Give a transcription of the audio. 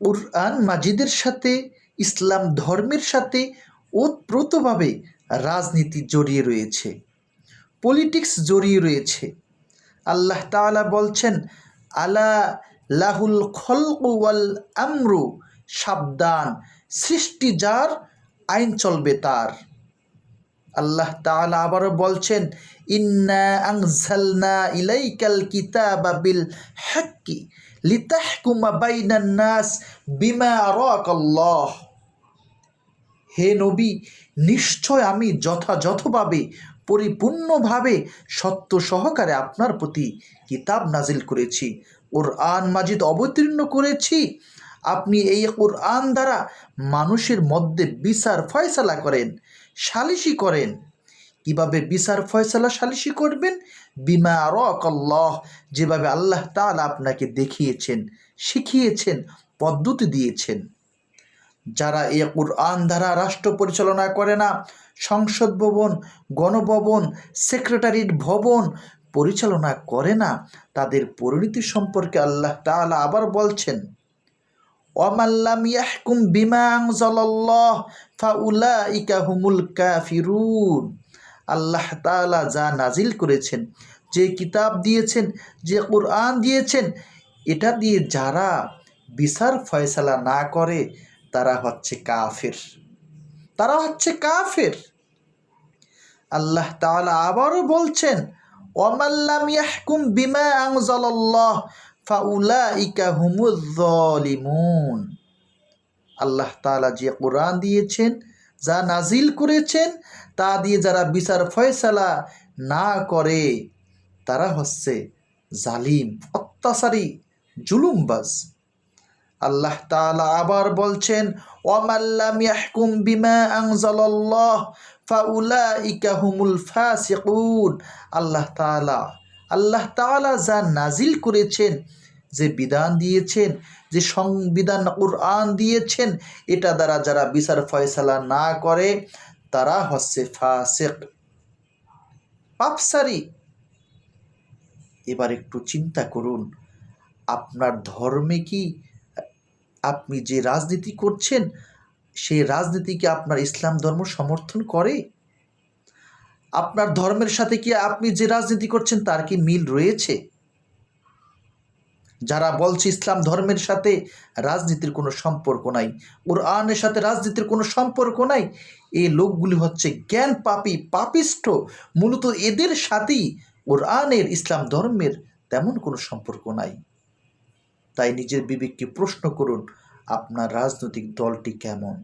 কোরআন মাজিদের সাথে, ইসলাম ধর্মের সাথে ওতপ্রোতভাবে রাজনীতি জড়িয়ে রয়েছে, পলিটিক্স জড়িয়ে রয়েছে। আল্লাহ তাআলা বলছেন, আলা লাহুল খলক ওয়াল আমরু সাবধান, সৃষ্টি যার, আইন চলবে তার। আল্লাহ তাআলা আবারও বলছেন, ইন্না আনজালনা ইলাইকাল কিতাবা বিল হাক্কি লিতাহকুমা বাইনান নাস বিমা আরাকাল্লাহ হে নবী, নিশ্চয় আমি যথাযথভাবে, পরিপূর্ণভাবে সত্য সহকারে আপনার প্রতি কিতাব নাজিল করেছি ওর আন মাজিদ অবতীর্ণ করেছি। আপনি এই কোরআন দ্বারা মানুষের মধ্যে বিচার ফয়সালা করেন, সালিশি করেন। কীভাবে বিচার ফয়সালা সালিশি করবেন? বিমা রকল্লাহ যেভাবে আল্লাহ তাআলা আপনাকে দেখিয়েছেন, শিখিয়েছেন, পদ্ধতি দিয়েছেন। যারা এ কোরআন দ্বারা রাষ্ট্র পরিচালনা করে না, সংসদ ভবন, গণভবন সেক্রেটারির ভবন পরিচালনা করে না, তাদের পরিণতি সম্পর্কে আল্লাহ তাআলা আবার বলছেন ওয়ামাল্লাম ইয়াহকুম বিমা আনজালাল্লাহ, ফাউলাইকা হুমুল কাফিরুন। আল্লাহ তাআলা যা নাজিল করেছেন, যে কিতাব দিয়েছেন, যে কোরআন দিয়েছেন, এটা দিয়ে যারা বিচার ফয়সালা না করে, তারা হচ্ছে কাফের। তারা হচ্ছে কাফের। আল্লাহ তাআলা আবারও বলছেন ওয়ামাল্লাম ইয়াহকুম বিমা আনজালাল্লাহ, ফাউলাইকা হুমুজ জালিমুন আল্লাহ তাআলা যে কোরআন দিয়েছেন যা নাজিল করেছেন, তা দিয়ে যারা বিচার ফয়সালা না করে, তারা হচ্ছে জালিম, অত্যাচারী, জুলুমবাজ। আল্লাহ তাআলা আবার বলছেন ওয়ামাল্লাম ইয়াহকুম বিমা আনজালাল্লাহ, ফাউলাইকা হুমুল ফাসিকুন। আল্লাহ তাআলা আল্লাহ তাআলা যা নাজিল করেছেন যে বিধান দিয়েছেন, যে সংবিধান কোরআন দিয়েছেন, এটা দ্বারা যারা বিচার ফয়সালা না করে, তারা হচ্ছে ফাসেক। পাপসারি এবার একটু চিন্তা করুন, আপনার ধর্মে কি আপনি যে রাজনীতি করছেন, সেই রাজনীতিকে আপনার ইসলাম ধর্ম সমর্থন করে? আপনার ধর্মের সাথে কি আপনি যে রাজনীতি করছেন, তার কি মিল রয়েছে? যারা বলছে ইসলাম ধর্মের সাথে রাজনীতির কোনো সম্পর্ক নাই ওর কোরআনের সাথে রাজনীতির কোনো সম্পর্ক নাই, এই লোকগুলি হচ্ছে জ্ঞান পাপি পাপিষ্ঠ মূলত এদের সাথেই ওর কোরআনের, ইসলাম ধর্মের তেমন কোনো সম্পর্ক নাই। তাই নিজের বিবেককে প্রশ্ন করুন, আপনার রাজনৈতিক দলটি কেমন?